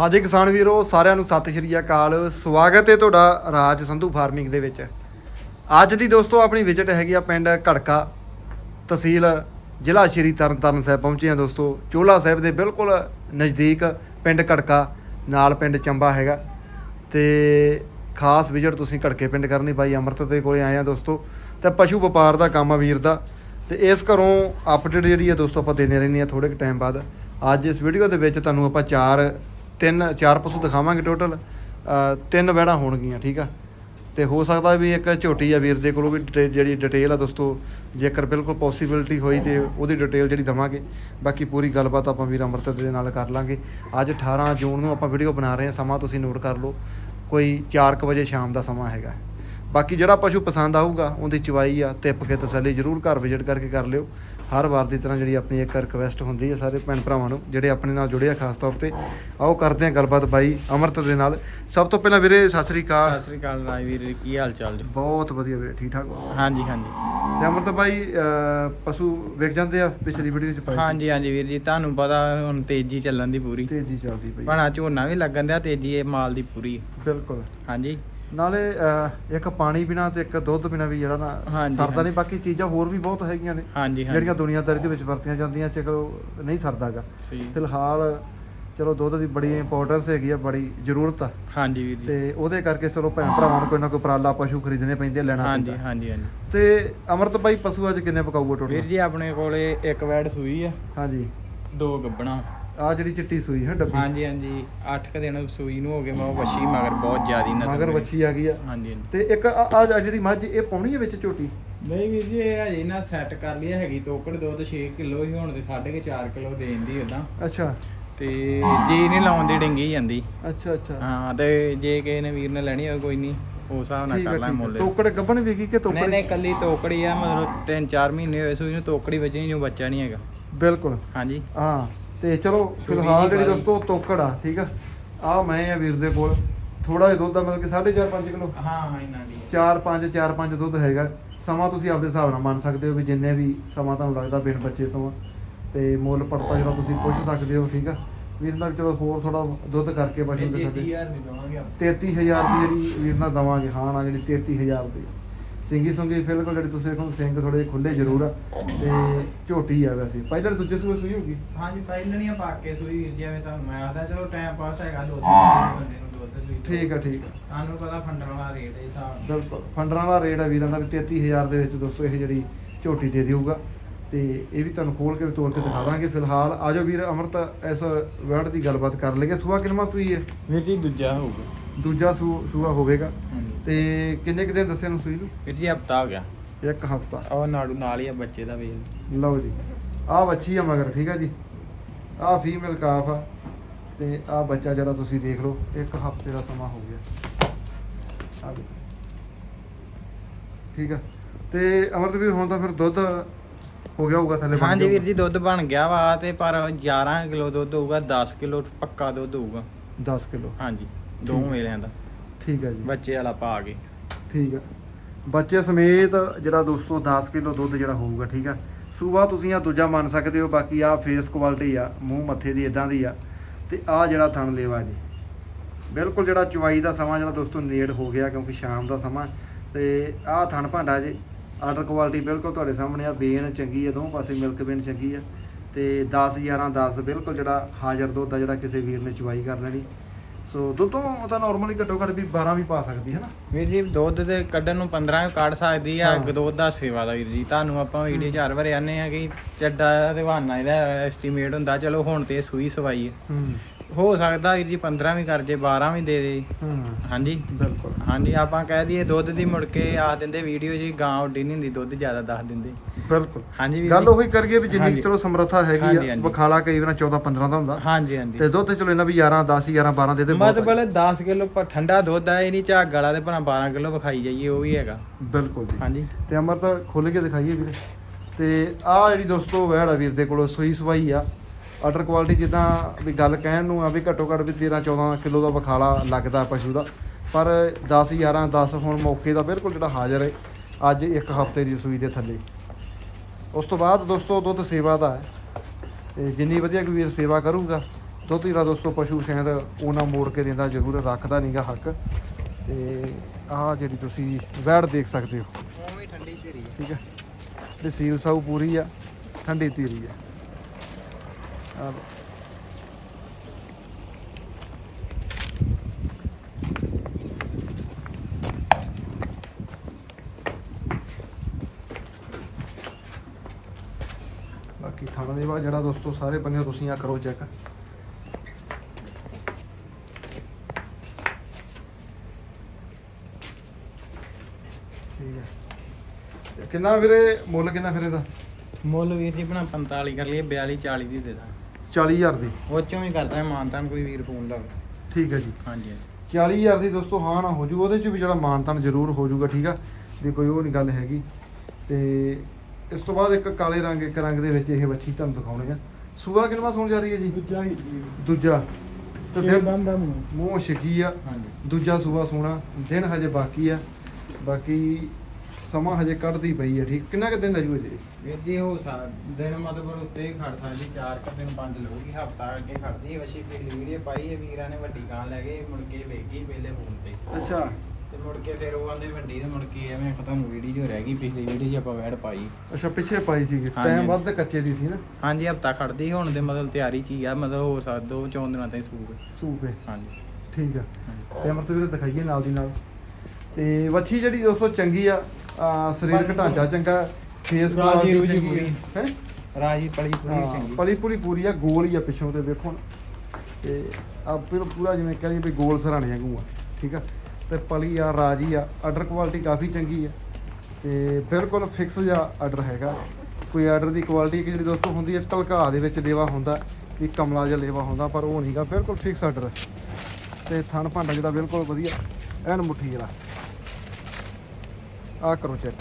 ਹਾਂਜੀ ਕਿਸਾਨ ਵੀਰੋ, ਸਾਰਿਆਂ ਨੂੰ ਸਤਿ ਸ਼੍ਰੀ ਅਕਾਲ। ਸਵਾਗਤ ਹੈ ਤੁਹਾਡਾ ਰਾਜ ਸੰਧੂ ਫਾਰਮਿੰਗ ਦੇ ਵਿੱਚ। ਅੱਜ ਦੀ ਦੋਸਤੋ, ਆਪਣੀ ਵਿਜ਼ਿਟ ਹੈਗੀ ਆ ਪਿੰਡ ਘੜਕਾ ਤਹਿਸੀਲ, ਜ਼ਿਲ੍ਹਾ ਸ਼੍ਰੀ ਤਰਨਤਾਰਨ ਸਾਹਿਬ ਪਹੁੰਚੇ ਆ ਦੋਸਤੋ। ਚੋਲਾ ਸਾਹਿਬ ਦੇ ਬਿਲਕੁਲ ਨਜ਼ਦੀਕ ਪਿੰਡ ਘੜਕਾ, ਨਾਲ ਪਿੰਡ ਚੰਬਾ ਹੈਗਾ। ਤੇ ਖਾਸ ਵਿਜ਼ਿਟ ਤੁਸੀਂ ਘੜਕੇ ਪਿੰਡ ਕਰਨੀ, ਬਾਈ ਅਮਰਤ ਦੇ ਕੋਲੇ ਆਏ ਆ ਦੋਸਤੋ। ਤੇ ਪਸ਼ੂ ਵਪਾਰ ਦਾ ਕੰਮ ਆ ਵੀਰ ਦਾ। ਤੇ ਇਸ ਘਰੋਂ ਅਪਡੇਟ ਜਿਹੜੀ ਆ ਦੋਸਤੋ ਆਪਾਂ ਦਿੰਦੇ ਰਹਿੰਦੇ ਆ ਥੋੜੇ ਕੁ ਟਾਈਮ ਬਾਅਦ। ਅੱਜ ਇਸ ਵੀਡੀਓ ਦੇ ਵਿੱਚ ਤੁਹਾਨੂੰ ਆਪਾਂ ਚਾਰ ਤਿੰਨ, ਚਾਰ ਪਸ਼ੂ ਦਿਖਾਵਾਂਗੇ ਟੋਟਲ ਤਿੰਨ ਵਹਿੜਾਂ ਹੋਣਗੀਆਂ, ਠੀਕ ਆ? ਤੇ ਹੋ ਸਕਦਾ ਵੀ ਇੱਕ ਝੋਟੀ ਆ ਵੀਰ ਦੇ ਕੋਲੋਂ ਵੀ ਡਿਟੇ- ਜਿਹੜੀ ਡਿਟੇਲ ਆ ਦੋਸਤੋ, ਜੇਕਰ ਬਿਲਕੁਲ ਪੋਸੀਬਿਲਿਟੀ ਹੋਈ ਤੇ ਉਹਦੀ ਡਿਟੇਲ ਜਿਹੜੀ ਦਵਾਂਗੇ। ਬਾਕੀ ਪੂਰੀ ਗੱਲਬਾਤ ਆਪਾਂ ਵੀਰ ਅਮਰਤ ਦੇ ਨਾਲ ਕਰ ਲਾਂਗੇ। ਅੱਜ 18 ਜੂਨ ਨੂੰ ਆਪਾਂ ਵੀਡੀਓ ਬਣਾ ਰਹੇ ਹਾਂ, ਸਮਾਂ ਤੁਸੀਂ ਨੋਟ ਕਰ ਲਓ। ਕੋਈ 4:00 ਵਜੇ ਸ਼ਾਮ ਦਾ ਸਮਾਂ ਹੈਗਾ। ਬਾਕੀ ਜਿਹੜਾ ਪਸ਼ੂ ਪਸੰਦ ਆਊਗਾ ਉਹਦੀ ਚਵਾਈ ਆ ਤਿੱਪ ਕੇ ਤਸੱਲੀ ਜ਼ਰੂਰ ਘਰ ਵਿਜ਼ਿਟ ਕਰਕੇ ਕਰ ਲਿਓ। ਹਰ ਵਾਰ ਦੀ ਤਰ੍ਹਾਂ ਜਿਹੜੀ ਆਪਣੀ ਇੱਕ ਰਿਕਵੈਸਟ ਹੁੰਦੀ ਹੈ ਸਾਰੇ ਭੈਣ ਭਰਾਵਾਂ ਨੂੰ ਜਿਹੜੇ ਆਪਣੇ ਨਾਲ ਜੁੜੇ ਆ ਖਾਸ ਤੌਰ ਤੇ। ਆਓ ਕਰਦੇ ਹਾਂ ਗੱਲਬਾਤ ਬਾਈ ਅਮਰਤ ਦੇ ਨਾਲ। ਸਭ ਤੋਂ ਪਹਿਲਾਂ ਵੀਰੇ ਸਤਿ ਸ੍ਰੀ ਅਕਾਲ। ਸਤਿ ਸ੍ਰੀ ਅਕਾਲ ਰਾਜਵੀਰ ਜੀ, ਕੀ ਹਾਲ ਚਾਲ ਜੀ? ਬਹੁਤ ਵਧੀਆ ਵੀਰੇ ਠੀਕ ਠਾਕ ਹੋ? ਹਾਂਜੀ ਹਾਂਜੀ। ਤੇ ਅਮਰਤ ਬਾਈ ਪਸ਼ੂ ਵਿਕ ਜਾਂਦੇ ਆ ਪਿਛਲੀ ਵੀਡੀਓ ਚ ਪਾਈ ਸੀ। ਹਾਂਜੀ ਹਾਂਜੀ ਵੀਰ ਜੀ ਤੁਹਾਨੂੰ ਪਤਾ ਹੁਣ ਤੇਜ਼ੀ ਚੱਲਣ ਦੀ ਪੂਰੀ। ਤੇਜ਼ੀ ਚੱਲਦੀ ਪਈ ਭਾਣਾ ਝੋਨਾ ਵੀ ਲੱਗਣ ਦਿਆ ਤੇਜ਼ੀ ਇਹ ਮਾਲ ਦੀ ਪੂਰੀ। ਬਿਲਕੁਲ। ਹਾਂਜੀ। ਨਾਲੇ ਅਹ, ਇੱਕ ਪਾਣੀ ਬਿਨਾ ਤੇ ਇੱਕ ਦੁੱਧ ਬਿਨਾ ਵੀ ਜਿਹੜਾ ਨਾ ਹਾਂਜੀ, ਸਰਦਾ ਨਹੀਂ। ਬਾਕੀ ਚੀਜ਼ਾਂ ਹੋਰ ਵੀ ਬਹੁਤ ਹੈਗੀਆਂ ਨੇ। ਹਾਂਜੀ ਜਿਹੜੀਆਂ ਦੁਨੀਆਦਾਰੀ ਦੇ ਵਿੱਚ ਵਰਤੀਆਂ ਜਾਂਦੀਆਂ ਚਲੋ ਨਹੀਂ ਸਰਦਾਗਾ। ਸਹੀ। ਫਿਲਹਾਲ ਚਲੋ ਦੁੱਧ ਦੀ ਬੜੀ ਇੰਪੋਰਟੈਂਸ ਹੈਗੀ ਆ ਬੜੀ ਜ਼ਰੂਰਤ ਆ। ਹਾਂਜੀ ਵੀਰ ਜੀ। ਤੇ ਉਹਦੇ ਕਰਕੇ ਚਲੋ ਭੈਣ ਭਰਾਵਾਂ ਨੂੰ ਕੋਈ ਨਾ ਕੋਈ ਉਪਰਾਲਾ ਪਸ਼ੂ ਖਰੀਦਣੇ ਪੈਂਦੇ ਆ, ਲੈਣਾ ਹਾਂਜੀ ਪੈਂਦਾ। ਹਾਂਜੀ ਹਾਂਜੀ। ਤੇ ਅਮਰਤ ਬਾਈ ਪਸ਼ੂ ਅੱਜ ਕਿੰਨੇ ਪਕਾਊਗਾ ਵੀਰ ਟੋਟਲ ਜੀ ਆਪਣੇ ਕੋਲੇ ਇੱਕ ਵੈਡ ਸੂਈ ਆ। ਹਾਂਜੀ। ਦੋ ਗੱਬਣਾ। ਆ ਜਿਹੜੀ ਚਿੱਟੀ ਸੂਈ ਹੈ ਡੱਬੀ। ਹਾਂਜੀ ਹਾਂਜੀ। 8 ਕ ਦਿਨ ਸੂਈ ਨੂੰ ਹੋ ਗਏ ਮੈਂ ਉਹ ਵੱਛੀ ਮਗਰ ਬਹੁਤ ਜ਼ਿਆਦੀ ਨਜ਼ਰ ਮਗਰ। ਵੱਛੀ ਆ ਗਈ ਆ। ਹਾਂਜੀ ਹਾਂਜੀ। ਤੇ ਇੱਕ ਆ ਜਿਹੜੀ ਮੱਝ ਇਹ ਪਾਉਣੀ ਹੈ ਵਿੱਚ ਝੋਟੀ? ਨਹੀਂ ਵੀਰ ਜੀ ਇਹ ਹਜੇ ਨਾ ਸੈੱਟ ਕਰ ਲਈ ਹੈਗੀ ਤੋਕੜ ਦੁੱਧ 6 ਕਿਲੋ ਹੀ ਹੁਣ ਤੇ 4.5 ਕਿਲੋ ਦੇ ਦਿੰਦੀ ਉਦਾਂ ਅੱਛਾ। ਤੇ ਜੀ ਨਹੀਂ ਲਾਉਣ ਦੀ ਡਿੰਗੀ ਜਾਂਦੀ। ਅੱਛਾ ਅੱਛਾ। ਹਾਂ ਤੇ ਜੇ ਕਿਸੇ ਨੇ ਵੀਰ ਨੇ ਲੈਣੀ ਹੋਵੇ ਕੋਈ ਨਹੀਂ ਉਸ ਹਿਸਾਬ ਨਾਲ ਕਰ ਲਾਂ ਮੁੱਲ। ਤੋਕੜ ਗੱਬਣ ਵੇਗੀ ਕਿ ਨਹੀਂ ਤੋਕੜ? ਨਹੀਂ ਕੱਲੀ ਤੋਕੜੀ ਆ ਮਤਲਬ 3-4 ਮਹੀਨੇ ਹੋਏ ਸੂਈ ਨੂੰ ਤੋਕੜੀ ਵਜਣੀ ਨੂੰ ਬੱਚਾ ਨਹੀਂ ਹੈਗਾ। ਬਿਲਕੁਲ। ਹਾਂਜੀ। ਹਾਂ। ਤੇ ਚਲੋ ਫਿਲਹਾਲ ਜਿਹੜੀ। ਦੋਸਤੋ ਤੋਕੜ ਆ ਠੀਕ ਆ? ਆ ਮੈਂ ਆ ਵੀਰ ਦੇ ਕੋਲ। ਥੋੜਾ ਜਿਹਾ ਦੁੱਧ ਆ ਮਤਲਬ ਕਿ 4.5 5 ਕਿਲੋ। ਹਾਂ ਹਾਂ ਇਹਨਾਂ ਦੀ 4 5 4 5 ਦੁੱਧ ਹੈਗਾ। ਸਮਾਂ ਤੁਸੀਂ ਆਪਦੇ ਹਿਸਾਬ ਨਾਲ ਮੰਨ ਸਕਦੇ ਹੋ ਵੀ ਜਿੰਨੇ ਵੀ ਸਮਾਂ ਤੁਹਾਨੂੰ ਲੱਗਦਾ ਬਿਨ ਬੱਚੇ ਤੋਂ ਤੇ ਮੁੱਲ ਪੜਤਾ ਜਿਹੜਾ ਤੁਸੀਂ ਪੁੱਛ ਸਕਦੇ ਹੋ ਠੀਕ ਆ? ਵੀਰ ਨਾਲ ਚਲੋ ਹੋਰ ਥੋੜਾ ਦੁੱਧ ਕਰਕੇ ਪਸ਼ੂ ਦੇ ਸਕਦੇ 30000 ਦੀ ਦਵਾਂਗੇ ਆਪਾਂ। 33000 ਦੀ ਜਿਹੜੀ ਵੀਰ ਨਾਲ ਦਵਾਂਗੇ ਹਾਂ ਨਾ ਜਿਹੜੀ 33000 ਦੀ। ਸਿੰਗੀ ਸੁੰਗੀ ਬਿਲਕੁਲ ਜਿਹੜੀ ਤੁਸੀਂ ਦੇਖੋ ਸਿੰਘ ਥੋੜੇ ਖੁੱਲੇ ਜ਼ਰੂਰ ਆ ਤੇ ਝੋਟੀ ਆ ਵੈਸੇ। ਪਹਿਲਾਂ ਦੂਜੇ ਸੂਏ ਸੂਈ ਹੋਗੀ ਹਾਂਜੀ ਪਹਿਲਣੀਆਂ ਪਾ ਕੇ ਸੂਈ ਵੀਰ ਜੀ ਐਵੇਂ ਤੁਹਾਨੂੰ ਮੈਂ ਆਦਾ ਚਲੋ ਟਾਈਮ ਪਾਸ ਹੈਗਾ ਦੋ ਤਿੰਨ ਬੰਦੇ ਨੂੰ ਦੁੱਧ ਸੂਈ। ਠੀਕ ਆ ਠੀਕ ਆ। ਤੁਹਾਨੂੰ ਪਤਾ ਫੰਡਰ ਵਾਲਾ ਰੇਟ ਹੈ ਹਿਸਾਬ। ਬਿਲਕੁਲ ਫੰਡਰਾਂ ਦਾ ਰੇਟ ਆ ਵੀਰਾਂ ਦਾ ਵੀ 33000 ਦੇ ਵਿੱਚ ਦੋਸਤੋ ਇਹ ਜਿਹੜੀ ਝੋਟੀ ਦੇ ਦੇਊਗਾ। ਤੇ ਇਹ ਵੀ ਤੁਹਾਨੂੰ ਖੋਲ ਕੇ ਵੀ ਤੋੜ ਕੇ ਦਿਖਾ ਦਾਂਗੇ ਫਿਲਹਾਲ। ਆਜੋ ਵੀਰ ਅਮਰਤ ਇਸ ਵਰਡ ਦੀ ਗੱਲਬਾਤ ਕਰ ਲਈਏ। ਸੂਆ ਕਿੰਨਵਾਂ ਸੂਈ ਹੈ? ਵੀਰ ਜੀ ਦੂਜਾ ਹੋਊਗਾ। ਦੂਜਾ ਸੂ ਸੂਆ ਹੋਵੇਗਾ। ਹਾਂਜੀ। ਤੇ ਕਿੰਨੇ ਕੁ ਦਿਨ ਦੱਸਿਆ ਨੂੰ ਸੂਈ ਨੂੰ? ਵੀਰ ਜੀ ਹਫਤਾ ਹੋ ਗਿਆ। ਇੱਕ ਹਫਤਾ। ਉਹ ਨਾੜੂ ਨਾਲ ਹੀ ਆ ਬੱਚੇ ਦਾ ਵੇਖ। ਲਓ ਜੀ। ਆਹ ਬੱਚੀ ਆ ਮਗਰ ਠੀਕ ਆ ਜੀ। ਆਹ ਫੀਮੇਲ ਕਾਫ ਆ। ਤੇ ਆਹ ਬੱਚਾ ਜਿਹੜਾ ਤੁਸੀਂ ਦੇਖ ਲਓ ਇੱਕ ਹਫ਼ਤੇ ਦਾ ਸਮਾਂ ਹੋ ਗਿਆ। ਆਹ ਦੇਖੋ। ਠੀਕ ਆ। ਤੇ ਅਮਰਤ ਵੀਰ ਹੁਣ ਤਾਂ ਫਿਰ ਦੁੱਧ ਹੋ ਗਿਆ ਹੋਊਗਾ ਥੱਲੇ ਬਣ ਹਾਂਜੀ ਵੀਰ ਜੀ ਦੁੱਧ ਬਣ ਗਿਆ ਵਾ ਤੇ ਪਰ 11 ਕਿਲੋ ਦੁੱਧ ਹੋਊਗਾ 10 ਕਿਲੋ ਪੱਕਾ ਦੁੱਧ ਹੋਊਗਾ। 10 ਕਿਲੋ। ਹਾਂਜੀ। ਦੋ। ਵੇਲਿਆਂ ਦਾ ਠੀਕ ਆ ਜੀ। ਬੱਚੇ ਵਾਲਾ ਪਾ ਕੇ ਠੀਕ ਆ ਬੱਚੇ ਸਮੇਤ ਜਿਹੜਾ ਦੋਸਤੋ 10 ਕਿਲੋ ਦੁੱਧ ਜਿਹੜਾ ਹੋਊਗਾ ਠੀਕ ਆ ਸੂਬਾ ਤੁਸੀਂ ਆ ਦੂਜਾ ਮੰਨ ਸਕਦੇ ਹੋ ਬਾਕੀ ਆ ਫੇਸ ਕੁਆਲਿਟੀ ਆ ਮੂੰਹ ਮੱਥੇ ਦੀ ਇਦਾਂ ਦੀ ਆ। ਤੇ ਆ ਜਿਹੜਾ ਥਣ ਲੇਵਾ ਜੀ। ਬਿਲਕੁਲ ਜਿਹੜਾ ਚੁਵਾਈ ਦਾ ਸਮਾਂ ਜਿਹੜਾ ਦੋਸਤੋ ਨੇੜ ਹੋ ਗਿਆ ਕਿਉਂਕਿ ਸ਼ਾਮ ਦਾ ਸਮਾਂ। ਤੇ ਆਹ ਥਣ ਭਾਂਡਾ ਜੀ ਆਰਡਰ ਕੁਆਲਿਟੀ ਬਿਲਕੁਲ ਤੁਹਾਡੇ ਸਾਹਮਣੇ ਆ ਬੇਨ ਚੰਗੀ ਆ ਦੋਵੇਂ ਪਾਸੇ ਮਿਲਕ ਬੇਨ ਚੰਗੀ ਆ। ਤੇ 10 11 10 ਬਿਲਕੁਲ ਜਿਹੜਾ ਹਾਜ਼ਰ ਦੁੱਧ ਆ ਜਿਹੜਾ ਕਿਸੇ ਵੀਰ ਨੇ ਚੁਵਾਈ ਕਰ ਲੈਣੀ। ਸੋ ਦੁੱਧੋਂ ਤਾਂ ਨਾਰਮਲੀ ਘੱਟੋ ਘੱਟ ਵੀ 12 ਵੀ ਪਾ ਸਕਦੀ ਹੈ ਨਾ? ਵੀਰ ਜੀ ਦੁੱਧ ਦੇ ਕੱਢਣ ਨੂੰ 15 ਵੀ ਕੱਢ ਸਕਦੀ ਆ ਹਾਂ। ਦੁੱਧ ਦਾ ਸੇਵਾ ਦਾ ਵੀਰ ਜੀ। ਤੁਹਾਨੂੰ ਆਪਾਂ ਵੀਡੀਓ ਚਾਰ ਵਾਰ ਆਨੇ ਆ ਕਿ ਚੱਡਾ ਤੇ ਬਹਾਨਾ ਇਹਦਾ ਐਸਟੀਮੇਟ ਹੁੰਦਾ ਚਲੋ ਹੁਣ ਤੇ ਸੂਈ ਸਵਾਈ ਹੈ। ਹੂੰ ਸਕਦਾ ਵੀਰ ਜੀ 15 ਵੀ ਕਰ ਜੇ 12 ਵੀ ਦੇ ਦੇ। ਹੂੰ। ਹਾਂਜੀ। ਬਿਲਕੁਲ। ਹਾਂਜੀ ਆਪਾਂ ਕਹਿ ਦਈਏ ਦੁੱਧ ਦੀ ਮੁੜ ਕੇ ਆ ਦਿੰਦੇ ਵੀਡੀਓ ਜੀ ਗਾਂ ਉੱਡੀ ਨਹੀਂ ਹੁੰਦੀ ਦੁੱਧ ਜ਼ਿਆਦਾ ਦੱਸ ਦਿੰਦੇ। ਬਿਲਕੁਲ। ਹਾਂਜੀ ਵੀਰ ਗੱਲ ਉਹੀ ਕਰੀਏ ਵੀ ਜਿੰਨੀ। ਚਲੋ ਸਮਰੱਥਾ ਹੈਗੀ ਆ। ਬਖਾਲਾ ਕਈ ਵਾਰ 14 15 ਦਾ ਹੁੰਦਾ। ਹਾਂਜੀ ਹਾਂਜੀ। ਤੇ ਦੁੱਧ ਚਲੋ ਇਹਨਾਂ ਵੀ 11 10 11 12 ਦੇ ਦੇ ਮਤਲਬ 10 ਕਿਲੋ ਪਰ ਠੰਡਾ ਦੁੱਧ ਆ ਇਹ ਨਹੀਂ ਝੱਗ ਵਾਲਾ ਤੇ ਭਲਾ 12 ਕਿਲੋ ਵਿਖਾਈ ਜਾਈਏ ਉਹ ਵੀ ਹੈਗਾ। ਬਿਲਕੁਲ ਜੀ। ਹਾਂਜੀ। ਤੇ ਅਮਰਤ ਖੋਲ ਕੇ ਦਿਖਾਈਏ ਵੀਰੇ। ਤੇ ਆ ਜਿਹੜੀ ਦੋਸਤੋ ਵਹਿੜ ਵੀਰ ਦੇ ਕੋਲੋਂ ਸੂਈ ਸਵਾਈ ਆ। ਆਰਡਰ ਕੁਆਲਿਟੀ ਜਿੱਦਾਂ ਵੀ ਗੱਲ ਕਹਿਣ ਨੂੰ ਆ ਵੀ ਘੱਟੋ ਘੱਟ ਵੀ 13 14 ਕਿਲੋ ਦਾ ਬਖਾਲਾ ਲੱਗਦਾ ਪਸ਼ੂ ਦਾ। ਪਰ 10 11 10 ਹੁਣ ਮੌਕੇ ਦਾ ਬਿਲਕੁਲ ਜਿਹੜਾ ਹਾਜ਼ਰ ਹੈ ਅੱਜ ਇੱਕ ਹਫ਼ਤੇ ਦੀ ਸੂਈ ਦੇ ਥੱਲੇ। ਉਸ ਤੋਂ ਬਾਅਦ ਦੋਸਤੋ ਦੁੱਧ ਸੇਵਾ ਦਾ ਹੈ। ਤੇ ਜਿੰਨੀ ਵਧੀਆ ਕੋਈ ਵੀਰ ਸੇਵਾ ਕਰੂਗਾ ਦੁੱਧ ਜਿਹੜਾ ਦੋਸਤੋ ਪਸ਼ੂ ਸ਼ਾਇਦ ਉਹਨਾਂ ਮੋੜ ਕੇ ਦਿੰਦਾ ਜ਼ਰੂਰ ਰੱਖਦਾ ਨਹੀਂਗਾ ਹੱਕ। ਤੇ ਆਹ ਜਿਹੜੀ ਤੁਸੀਂ ਵੈੜ ਦੇਖ ਸਕਦੇ ਹੋ। ਉਹ ਵੀ ਠੰਡੀ ਧੀਰੀ ਠੀਕ ਹੈ। ਤੇ ਸੀਲ ਸਾਊ ਪੂਰੀ ਆ ਠੰਡੀ ਧੀਰੀ ਆ। ਬਾਕੀ ਥਾਣਾ ਦੇ ਬਾਅਦ ਜਿਹੜਾ ਦੋਸਤੋ, ਸਾਰੇ ਬੰਨੇ ਤੁਸੀਂ ਆ ਕਰੋ ਚੈੱਕ ਕਿੰਨਾ ਵੀਰੇ, ਮੁੱਲ ਕਿੰਨਾ ਫਿਰ ਇਹਦਾ? ਮੁੱਲ ਵੀਰ ਜੀ ਬਣਾ 45 ਕਰ ਲਈਏ 42 40 ਦੀ ਦੇ ਦਾਂ 40000 ਦੀ। ਉਹ ਚੋਂ ਵੀ ਕਰਦਾ ਮਾਨਤਾਨ ਕੋਈ ਵੀਰ ਫੋਨ ਲਾਵੇ ਠੀਕ ਹੈ ਜੀ। ਹਾਂਜੀ। 40000 ਦੀ ਦੋਸਤੋ ਹਾਂ ਨਾ ਹੋ ਜੂ ਉਹਦੇ ਚ ਵੀ ਜਿਹੜਾ ਮਾਨਤਨ ਜ਼ਰੂਰ ਹੋ ਜੂਗਾ ਠੀਕ ਆ? ਵੀ ਕੋਈ ਉਹ ਨਹੀਂ ਗੱਲ ਹੈਗੀ। ਤੇ ਇਸ ਤੋਂ ਬਾਅਦ ਇੱਕ ਕਾਲੇ ਰੰਗ ਇੱਕ ਰੰਗ ਦੇ ਵਿੱਚ ਇਹ ਬੱਚੀ ਤੁਹਾਨੂੰ ਦਿਖਾਉਣੀ ਆ। ਸੂਆ ਕਿੰਨਵਾ ਸੌਣ ਜਾ ਰਹੀ ਹੈ ਜੀ? ਦੂਜਾ ਹੀ ਜੀ। ਦੂਜਾ। ਤੇ ਦਿਨ ਦੰਦ ਮੂੰਹ। ਛਿੱਕੀ ਆ। ਹਾਂਜੀ। ਦੂਜਾ ਸੂਆ ਸੋਣਾ ਦਿਨ ਹਜੇ ਬਾਕੀ ਆ। ਬਾਕੀ ਸਮਾਂ ਹਜੇ ਕੱਢਦੀ ਪਈ ਆ ਠੀਕ? ਕਿੰਨਾ ਕੁ ਦਿਨ ਲੱਜੂ ਜੀ ਵੀਰ ਜੀ ਹੋ ਸਾ ਦਿਨ ਮਤਲਬ ਉੱਤੇ ਹੀ ਖੜ ਸਕਦੀ ਚਾਰ ਕੁ ਦਿਨ ਪੰਜ ਲਊਗੀ ਹਫਤਾ ਅੱਗੇ ਖੜਦੀ ਹੈ ਵਸ਼ੀ ਪਿਛਲੀ ਵੀਡੀਓ ਪਾਈ ਹੈ ਵੀਰਾਂ ਨੇ ਵੱਡੀ ਕਾਂ ਲੈ ਗਏ ਮੁੜ ਕੇ ਵੇਖੀ ਪਹਿਲੇ ਫੋਨ ਤੇ। ਅੱਛਾ। ਤੇ ਮੁੜ ਕੇ ਫਿਰ ਉਹ ਆਂਦੇ ਵੱਡੀ ਤੇ ਮੁੜ ਕੇ ਐਵੇਂ ਖਤਮ ਵੀਡੀਓ ਰਹਿ ਗਈ ਪਿਛਲੀ ਵੀਡੀਓ 'ਚ ਆਪਾਂ ਵੈੜ ਪਾਈ। ਅੱਛਾ ਪਿੱਛੇ ਪਾਈ ਹਾਂਜੀ। ਟਾਈਮ ਵੱਧ ਕੱਚੇ ਦੀ ਸੀ ਨਾ? ਹਾਂਜੀ ਹਫਤਾ ਖੜਦੀ ਹੁਣ ਦੇ ਮਤਲਬ ਤਿਆਰੀ ਹੀ ਆ ਮਤਲਬ ਹੋ ਸਕਦਾ ਦੋ ਚੌਂ ਦਿਨਾਂ ਤਾਈਂ ਸੂਕ ਸੂਪੇ ਹਾਂਜੀ। ਠੀਕ ਆ। ਤੇ ਅਮਰਤ ਵੀਰੇ ਦਿਖਾਈਏ ਨਾਲ ਦੀ ਨਾਲ। ਤੇ ਵੱਛੀ ਜਿਹੜੀ ਦੋਸਤੋ ਚੰਗੀ ਆ ਸਰੀਰਕ ਢਾਂਚਾ ਚੰਗਾ ਫੇਸ ਰਾਜੀ ਰੂਜੀ ਪੂਰੀ। ਹੈ। ਰਾਜੀ ਪਲੀ ਪੂਰੀ ਚੰਗੀ। ਪਲੀ ਪੂਰੀ ਪੂਰੀ ਆ ਗੋਲ ਹੀ ਆ ਪਿੱਛੋਂ ਤੇ ਦੇਖੋ ਨਾ। ਤੇ ਆ ਫਿਰ ਪੂਰਾ ਜਿਵੇਂ ਕਹਿੰਦੇ ਵੀ ਗੋਲ ਸਰਾਣੇ ਵਾਂਗੂ ਆ ਠੀਕ ਆ? ਤੇ ਪਲੀ ਆ ਰਾਜੀ ਆ ਆਰਡਰ ਕੁਆਲਿਟੀ ਕਾਫੀ ਚੰਗੀ ਆ। ਤੇ ਬਿਲਕੁਲ ਫਿਕਸ ਜਿਹਾ ਆਰਡਰ ਹੈਗਾ। ਕੋਈ ਆਰਡਰ ਦੀ ਕੁਆਲਿਟੀ ਕਿ ਜਿਹੜੀ ਦੋਸਤੋ ਹੁੰਦੀ ਹੈ ਢਲਕਾ ਦੇ ਵਿੱਚ ਲੇਵਾ ਹੁੰਦਾ ਵੀ ਕਮਲਾ ਜਿਹਾ ਲੇਵਾ ਹੁੰਦਾ ਪਰ ਉਹ ਨਹੀਂਗਾ ਬਿਲਕੁਲ ਫਿਕਸ ਆਰਡਰ ਤੇ ਥਣ ਭਾਂਡਾ ਜਿਹੜਾ ਬਿਲਕੁਲ ਵਧੀਆ ਐਨ ਮੁੱਠੀ ਜਿਹੜਾ ਆ ਕਰੋ ਚੈੱਕ।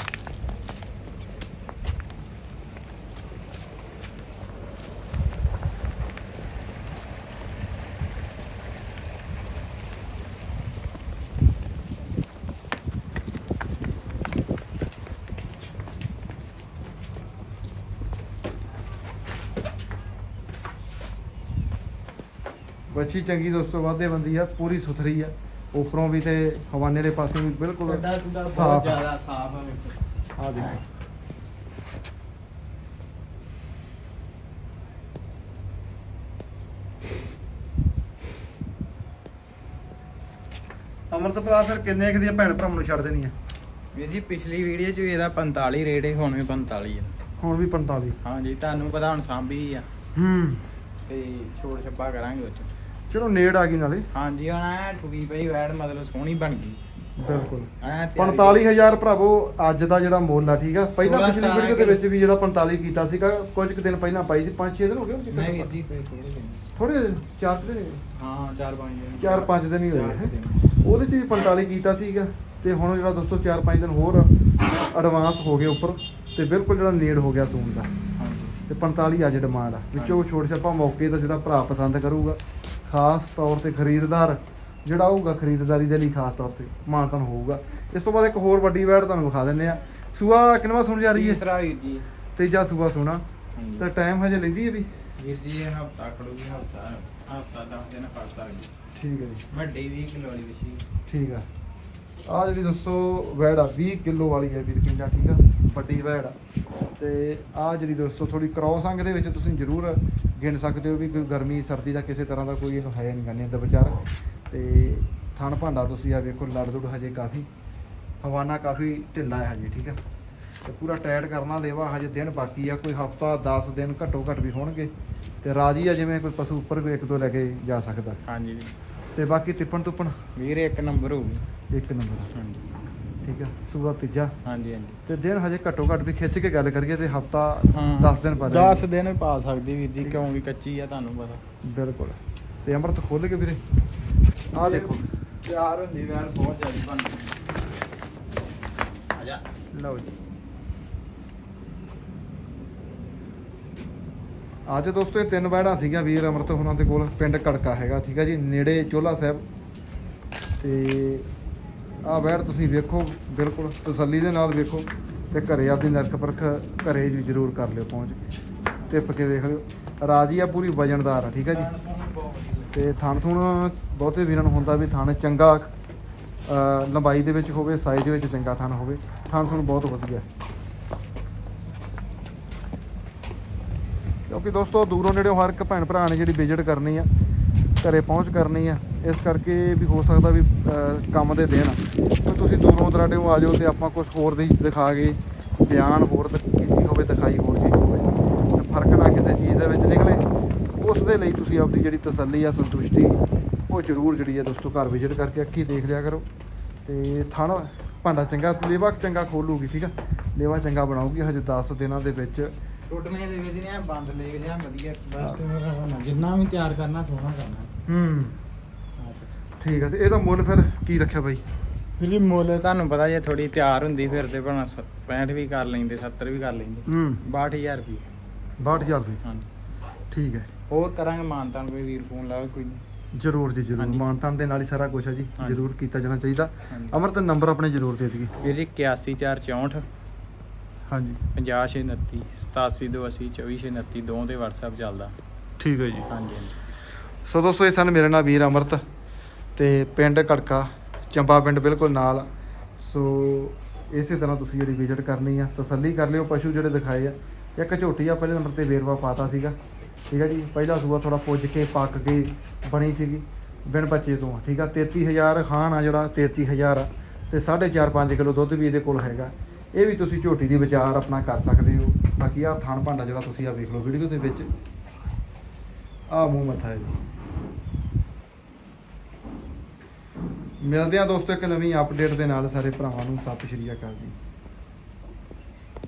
ਬੱਚੀ ਚੰਗੀ ਦੋਸਤੋ ਵਾਧੇ ਬੰਦੀ ਆ ਪੂਰੀ ਸੁਥਰੀ ਆ। ਉਪਰੋਂ ਵੀ ਤੇ ਹਵਾਨੇ ਵਾਲੇ ਪਾਸੇ ਵੀ ਬਿਲਕੁਲ ਸੁਦਾ ਬਹੁਤ ਸਾਫ਼ ਆ। ਜ਼ਿਆਦਾ ਸਾਫ਼ ਆ ਵੇਖੋ। ਆ ਦੇਖੋ। ਅਮਰਤ ਭਰਾ ਫਿਰ ਕਿੰਨੇ ਕੁ ਦੀਆਂ ਭੈਣ ਭਰਾਵਾਂ ਨੂੰ ਛੱਡ ਦੇਣੀ ਆ? ਵੀਰ ਜੀ ਪਿਛਲੀ ਵੀਡੀਓ 'ਚ ਵੀ ਇਹਦਾ 45 ਰੇਟ ਹੈ ਹੁਣ ਵੀ 45 ਹੈ ਹੁਣ ਵੀ 45 ਹਾਂਜੀ ਤੁਹਾਨੂੰ ਪਤਾ ਹੁਣ ਸਾਂਭੀ ਆ। ਹੂੰ। ਤੇ ਛੋੜ ਛੱਪਾ ਕਰਾਂਗੇ ਉਹ 'ਚ। ਚਲੋ ਨੇੜ ਆ ਗਈ ਨਾਲੇ। ਹਾਂਜੀ ਹੁਣ ਐ ਠੁਕੀ ਪਈ ਵੈੜ ਮਤਲਬ ਸੋਹਣੀ ਬਣ ਗਈ। ਬਿਲਕੁਲ। ਐ ਤਿਆਰੀ 45000 ਭਰਾਵੋ ਅੱਜ ਦਾ ਜਿਹੜਾ ਮੁੱਲ ਆ ਠੀਕ ਆ? ਪਹਿਲਾਂ ਸੋਲਾਂ ਪਿਛਲੀ ਸਤਾਰਾਂ ਵੀਡੀਓ ਦੇ ਵਿੱਚ ਵੀ ਜਿਹੜਾ 45 ਕੀਤਾ ਸੀਗਾ ਕੁਝ ਕੁ ਦਿਨ ਪਹਿਲਾਂ ਪਾਈ ਸੀ 5-6 ਦਿਨ ਹੋ ਗਏ ਨਹੀਂ ਵੀਰ ਜੀ ਕੋਈ ਥੋੜੇ ਦਿਨ। ਥੋੜੇ ਚਾਰ ਦਿਨ ਹਾਂ 4-5 ਦਿਨ। ਚਾਰ ਪੰਜ ਦਿਨ ਹੀ ਹੋਏ ਚਾਰ ਹੈਂ। ਦਿਨ। ਉਹਦੇ ਚ ਵੀ 45 ਕੀਤਾ ਸੀਗਾ ਤੇ ਹੁਣ ਜਿਹੜਾ ਦੋਸਤੋ 4-5 ਦਿਨ ਹੋਰ ਐਡਵਾਂਸ ਹੋ ਗਏ ਉੱਪਰ ਤੇ ਬਿਲਕੁਲ ਜਿਹੜਾ ਨੀਡ ਹੋ ਗਿਆ ਸੂਨ ਦਾ। ਹਾਂਜੀ। ਤੇ 45 ਅੱਜ ਡਿਮਾਂਡ ਆ। ਵਿੱਚੋਂ ਛੋਟ ਛਾਪਾ ਮੌਕੇ ਦਾ ਜਿਹੜਾ ਭਰਾ ਪਸੰਦ ਕਰੂਗਾ ਖਾਸ ਤੌਰ ਤੇ ਖਰੀਦਦਾਰ ਜਿਹੜਾ ਹੋਊਗਾ ਖਰੀਦਦਾਰੀ ਦੇ ਲਈ ਖਾਸ ਤੌਰ ਤੇ ਮਾਨਤਨ ਹੋਊਗਾ। ਇਸ ਤੋਂ ਬਾਅਦ ਇੱਕ ਹੋਰ ਵੱਡੀ ਵੈੜ ਤੁਹਾਨੂੰ ਵਿਖਾ ਦਿੰਨੇ ਆ ਸੂਆ ਕਿੰਨਵਾ ਸੁਣ ਜਾ ਰਹੀ ਹੈ? ਤੀਸਰਾ ਵੀਰ ਜੀ। ਤੀਜਾ ਸੂਆ ਸੋਣਾ। ਤੇ ਟਾਈਮ ਹਜੇ ਲੈਂਦੀ ਹੈ ਵੀ? ਵੀਰ ਜੀ ਇਹ ਹਫਤਾ ਖੜੂਗੀ ਹਫਤਾ ਹਫਤਾ 10 ਦਿਨ ਫੜ ਸਕਦੀ। ਠੀਕ ਹੈ ਜੀ। ਵੱਡੀ 20 ਕਿਲੋ ਵਾਲੀ ਠੀਕ ਆ। ਆ ਜਿਹੜੀ ਦੋਸਤੋ ਵੈੜ ਆ 20 ਕਿਲੋ ਵਾਲੀ ਹੈ ਵੀਰ ਕਿੰਜਾ ਠੀਕ ਆ, ਵੱਡੀ ਵੈੜ ਆ। ਤੇ ਆ ਜਿਹੜੀ ਦੋਸਤੋ ਥੋੜੀ ਕ੍ਰੋਸ ਅੰਗ ਦੇ ਵਿੱਚ ਤੁਸੀਂ ਜ਼ਰੂਰ ਗਿਣ ਸਕਦੇ ਹੋ ਵੀ ਕੋਈ ਗਰਮੀ, ਸਰਦੀ ਦਾ ਕਿਸੇ ਤਰ੍ਹਾਂ ਦਾ ਕੋਈ ਇਹਨੂੰ ਹੈ ਨਹੀਂ ਗੰਨੇ ਦਾ ਵਿਚਾਰ। ਤੇ ਥਣ ਭਾਂਡਾ ਤੁਸੀਂ ਆ ਵੇਖੋ, ਲੜ ਲੁੜ ਹਜੇ ਕਾਫੀ, ਹਵਾਨਾ ਕਾਫੀ ਢਿੱਲਾ ਹੈ ਹਜੇ, ਠੀਕ ਆ। ਤੇ ਪੂਰਾ ਟਾਇਟ ਕਰਨਾ ਲੇਵਾ ਹਜੇ ਦਿਨ ਬਾਕੀ ਆ, ਕੋਈ ਹਫਤਾ 10 ਦਿਨ ਘੱਟੋ ਘੱਟ ਵੀ ਹੋਣਗੇ। ਤੇ ਰਾਜੀ ਆ ਜਿਵੇਂ ਕੋਈ ਪਸ਼ੂ ਉੱਪਰ ਵੀ ਇੱਕ ਦੋ ਲੈ ਕੇ ਜਾ ਸਕਦਾ। ਹਾਂਜੀ ਤੇ ਬਾਕੀ ਤਿੱਪਣ ਤੁੱਪਣ? ਵੀਰ ਇੱਕ ਨੰਬਰ ਹੋਊਗੀ। ਇੱਕ ਨੰਬਰ। ਹਾਂਜੀ। ਠੀਕ ਆ ਸੂਆ ਤੀਜਾ। ਹਾਂਜੀ ਹਾਂਜੀ। ਤੇ ਦਿਨ ਹਜੇ ਘੱਟੋ ਘੱਟ ਵੀ ਖਿੱਚ ਕੇ ਗੱਲ ਕਰੀਏ ਤੇ ਹਫਤਾ ਹਾਂ। 10 ਦਿਨ ਬਾਅਦ 10 ਦਿਨ ਪਾ ਸਕਦੀ ਵੀਰ ਜੀ ਕਿਉਂ ਵੀ ਕੱਚੀ ਆ ਤੁਹਾਨੂੰ ਪਤਾ। ਬਿਲਕੁਲ। ਤੇ ਅੰਮ੍ਰਿਤ ਖੋਲ ਕੇ ਵੀਰੇ। ਆਹ ਦੇਖੋ ਤਿਆਰ ਹੁੰਦੀ ਵੈੜ ਬਹੁਤ ਜ਼ਿਆਦਾ ਬਣਦੀ। ਆ ਜਾ। ਲਓ ਜੀ। ਅੱਜ ਦੋਸਤੋ ਇਹ ਤਿੰਨ ਬੈੜਾਂ ਸੀਗੀਆਂ ਵੀਰ ਅੰਮ੍ਰਿਤ ਹੁਣਾਂ ਦੇ ਕੋਲ, ਪਿੰਡ ਕੜਕਾ ਹੈਗਾ, ਠੀਕ ਹੈ ਜੀ, ਨੇੜੇ ਚੋਲਾ ਸਾਹਿਬ। ਤੇ ਆਹ ਬੈੜ ਤੁਸੀਂ ਵੇਖੋ, ਬਿਲਕੁਲ ਤਸੱਲੀ ਦੇ ਨਾਲ ਵੇਖੋ, ਤੇ ਘਰੇ ਆਪਦੀ ਨਰਕ ਪਰਖ ਘਰੇ ਵੀ ਜ਼ਰੂਰ ਕਰ ਲਿਓ ਪਹੁੰਚ। ਟਿੱਪ ਕੇ ਵੇਖ ਲਿਓ। ਰਾਜੀ ਆ, ਪੂਰੀ ਵਜਨਦਾਰ ਆ, ਠੀਕ ਹੈ ਜੀ। ਬਹੁਤ ਵਧੀਆ ਤੇ ਥਣ ਥੁਣ ਬਹੁਤੇ ਵੀਰਾਂ ਨੂੰ ਹੁੰਦਾ ਵੀ ਥਣ ਚੰਗਾ ਲੰਬਾਈ ਦੇ ਵਿੱਚ ਹੋਵੇ ਸਾਈਜ਼ ਦੇ ਵਿੱਚ ਚੰਗਾ ਥਣ ਹੋਵੇ। ਥਣ ਥੁਣ ਬਹੁਤ ਵਧੀਆ। ਕਿਉਂਕਿ ਦੋਸਤੋ, ਦੂਰੋਂ ਨੇੜਿਓਂ ਹਰ ਇੱਕ ਭੈਣ ਭਰਾ ਨੇ ਜਿਹੜੀ ਵਿਜ਼ਿਟ ਕਰਨੀ ਆ, ਘਰੇ ਪਹੁੰਚ ਕਰਨੀ ਆ, ਇਸ ਕਰਕੇ ਵੀ ਹੋ ਸਕਦਾ ਵੀ ਕੰਮ ਦੇ ਦੇਣ। ਤੇ ਤੁਸੀਂ ਦੂਰੋਂ ਦਰਾਡਿਓਂ ਆ ਜਾਓ ਤੇ ਆਪਾਂ ਕੁਝ ਹੋਰ ਦੀ ਦਿਖਾ ਕੇ, ਬਿਆਨ ਹੋਰ ਕੀਤੀ ਹੋਵੇ, ਦਿਖਾਈ ਹੋਰ ਚੀਜ਼ ਹੋਵੇ। ਫ਼ਰਕ ਨਾ ਕਿਸੇ ਚੀਜ਼ ਦੇ ਵਿੱਚ ਨਿਕਲੇ। ਉਸ ਦੇ ਲਈ ਤੁਸੀਂ ਆਪਦੀ ਜਿਹੜੀ ਤਸੱਲੀ ਆ, ਸੰਤੁਸ਼ਟੀ, ਉਹ ਜ਼ਰੂਰ ਜਿਹੜੀ ਆ ਦੋਸਤੋ ਘਰ ਵਿਜ਼ਿਟ ਕਰਕੇ ਅੱਖੀ ਦੇਖ ਲਿਆ ਕਰੋ। ਤੇ ਥਣ ਭਾਂਡਾ ਚੰਗਾ, ਲੇਵਾ ਚੰਗਾ ਖੋਲੂਗੀ, ਠੀਕ ਆ? ਲੇਵਾ ਚੰਗਾ ਬਣਾਉਗੀ ਹਜੇ 10 ਦਿਨਾਂ ਦੇ ਵਿੱਚ ਟੁੱਟਵੇਂ ਦੇ ਵਿੱਚ ਨੇ ਬੰਦ ਲੈ ਲਿਆ ਵਧੀਆ। ਬਸ ਜਿੰਨਾ ਵੀ ਤਿਆਰ ਕਰਨਾ ਸੋਹਣਾ ਕਰਨਾ। ਹੂੰ। ਠੀਕ ਆ ਤੇ ਇਹਦਾ ਮੁੱਲ ਫਿਰ ਕੀ ਰੱਖਿਆ ਬਾਈ? ਜੀ ਮੁੱਲ ਤੁਹਾਨੂੰ ਪਤਾ ਜੇ ਥੋੜੀ ਤਿਆਰ ਹੁੰਦੀ ਫਿਰ ਤੇ ਭਣਾ 65 ਵੀ ਕਰ ਲੈਂਦੇ 70 ਵੀ ਕਰ ਲੈਂਦੇ। ਹੂੰ। 62000 ਰੁਪਏ। 62000 ਰੁਪਏ? ਹਾਂਜੀ। ਠੀਕ ਹੈ। ਹੋਰ ਕਰਾਂਗੇ ਮਾਨਤਾਨ ਕੋਈ ਵੀਰ ਫੋਨ ਲਾਵੇ ਕੋਈ ਨਹੀਂ। ਜਰੂਰ ਜੀ ਜਰੂਰ। ਮਾਨਤਾਨ ਦੇ ਨਾਲ ਹੀ ਸਾਰਾ ਕੁਝ ਹੈ ਜੀ। ਜਰੂਰ ਕੀਤਾ ਜਾਣਾ ਚਾਹੀਦਾ। ਅਮਰਤ ਨੰਬਰ ਆਪਣੇ ਜਰੂਰ ਦੇ ਦਈਏ ਵੀਰ ਜੀ 81464 ਹਾਂਜੀ। 50629 8728 24629 ਦੋ ਤੇ WhatsApp ਚੱਲਦਾ। ਠੀਕ ਹੈ ਜੀ। ਹਾਂਜੀ ਹਾਂਜੀ। ਸੋ ਦੋਸਤੋ ਇਹ ਸਨ ਮੇਰੇ ਨਾਲ ਵੀਰ ਅਮਰਤ ਤੇ ਪਿੰਡ ਕੜਕਾ ਚੰਬਾ ਪਿੰਡ ਬਿਲਕੁਲ ਨਾਲ। ਸੋ ਇਸੇ ਤਰ੍ਹਾਂ ਤੁਸੀਂ ਜਿਹੜੀ ਵਿਜ਼ਿਟ ਕਰਨੀ ਆ ਤਸੱਲੀ ਕਰ ਲਿਓ ਪਸ਼ੂ ਜਿਹੜੇ ਦਿਖਾਏ ਆ। ਇੱਕ ਝੋਟੀ ਆ ਪਹਿਲੇ ਨੰਬਰ ਤੇ ਵੇਰਵਾ ਪਾਤਾ ਸੀਗਾ। ਠੀਕ ਹੈ ਜੀ ਪਹਿਲਾ ਸੂਆ ਥੋੜਾ ਪੁੱਜ ਕੇ ਪੱਕ ਕੇ ਬਣੀ ਸੀਗੀ। ਬਿਨ ਬੱਚੇ ਤੋਂ ਠੀਕ ਆ। 33000 ਖਾਨ ਆ ਜਿਹੜਾ 33000 ਆ। ਤੇ 4.5 5 ਕਿਲੋ ਦੁੱਧ ਵੀ ਇਹਦੇ ਕੋਲ ਹੈਗਾ। ਇਹ ਵੀ ਤੁਸੀਂ ਝੋਟੀ ਦੀ ਵਿਚਾਰ ਆਪਣਾ ਕਰ ਸਕਦੇ ਹੋ। ਬਾਕੀ ਆ ਥਾਣ ਭਾਂਡਾ ਜਿਹੜਾ ਤੁਸੀਂ ਆ ਵੇਖ ਲਓ ਵੀਡੀਓ ਦੇ ਵਿੱਚ ਆ ਮੂੰਹ ਮੱਥਾ ਹੈ ਜੀ। ਮਿਲਦੇ ਆ ਦੋਸਤੋ ਇੱਕ ਨਵੀਂ ਅਪਡੇਟ ਦੇ ਨਾਲ, ਸਾਰੇ ਭਰਾਵਾਂ ਨੂੰ ਸਤਿ ਸ਼੍ਰੀ ਅਕਾਲ ਜੀ।